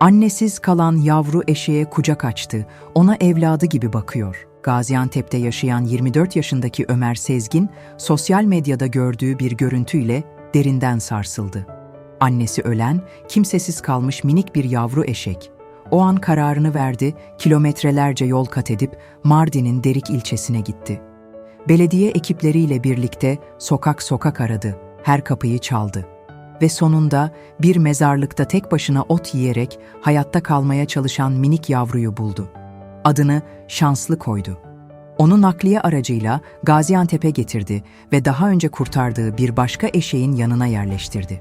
Annesiz kalan yavru eşeğe kucak açtı, ona evladı gibi bakıyor. Gaziantep'te yaşayan 24 yaşındaki Ömer Sezgin, sosyal medyada gördüğü bir görüntüyle derinden sarsıldı. Annesi ölen, kimsesiz kalmış minik bir yavru eşek. O an kararını verdi, kilometrelerce yol kat edip Mardin'in Derik ilçesine gitti. Belediye ekipleriyle birlikte sokak sokak aradı, her kapıyı çaldı. Ve sonunda bir mezarlıkta tek başına ot yiyerek hayatta kalmaya çalışan minik yavruyu buldu. Adını Şanslı koydu. Onu nakliye aracıyla Gaziantep'e getirdi ve daha önce kurtardığı bir başka eşeğin yanına yerleştirdi.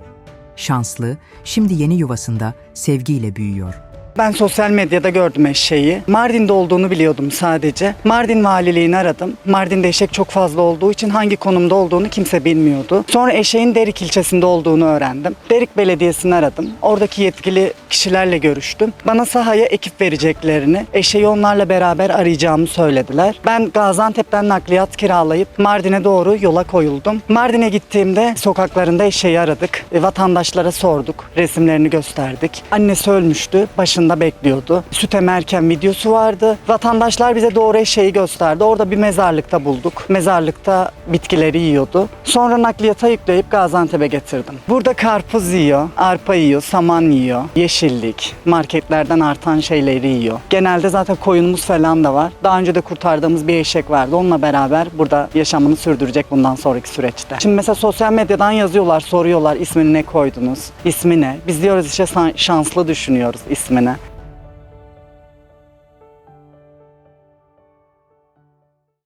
Şanslı, şimdi yeni yuvasında sevgiyle büyüyor. Ben sosyal medyada gördüm eşeği. Mardin'de olduğunu biliyordum sadece. Mardin valiliğini aradım. Mardin'de eşek çok fazla olduğu için hangi konumda olduğunu kimse bilmiyordu. Sonra eşeğin Derik ilçesinde olduğunu öğrendim. Derik Belediyesi'ni aradım. Oradaki yetkili kişilerle görüştüm. Bana sahaya ekip vereceklerini, eşeği onlarla beraber arayacağımı söylediler. Ben Gaziantep'ten nakliyat kiralayıp Mardin'e doğru yola koyuldum. Mardin'e gittiğimde sokaklarında eşeği aradık. E, Vatandaşlara sorduk. Resimlerini gösterdik. Annesi ölmüştü. Başında bekliyordu. Süt emerken videosu vardı. Vatandaşlar bize doğru eşeği gösterdi. Orada bir mezarlıkta bulduk. Mezarlıkta bitkileri yiyordu. Sonra nakliyata yükleyip Gaziantep'e getirdim. Burada karpuz yiyor, arpa yiyor, saman yiyor, yeşillik, marketlerden artan şeyleri yiyor. Genelde zaten koyunumuz falan da var. Daha önce de kurtardığımız bir eşek vardı. Onunla beraber burada yaşamını sürdürecek bundan sonraki süreçte. Şimdi mesela sosyal medyadan yazıyorlar, soruyorlar ismini ne koydunuz? İsmi ne? Biz diyoruz işte şanslı düşünüyoruz ismine.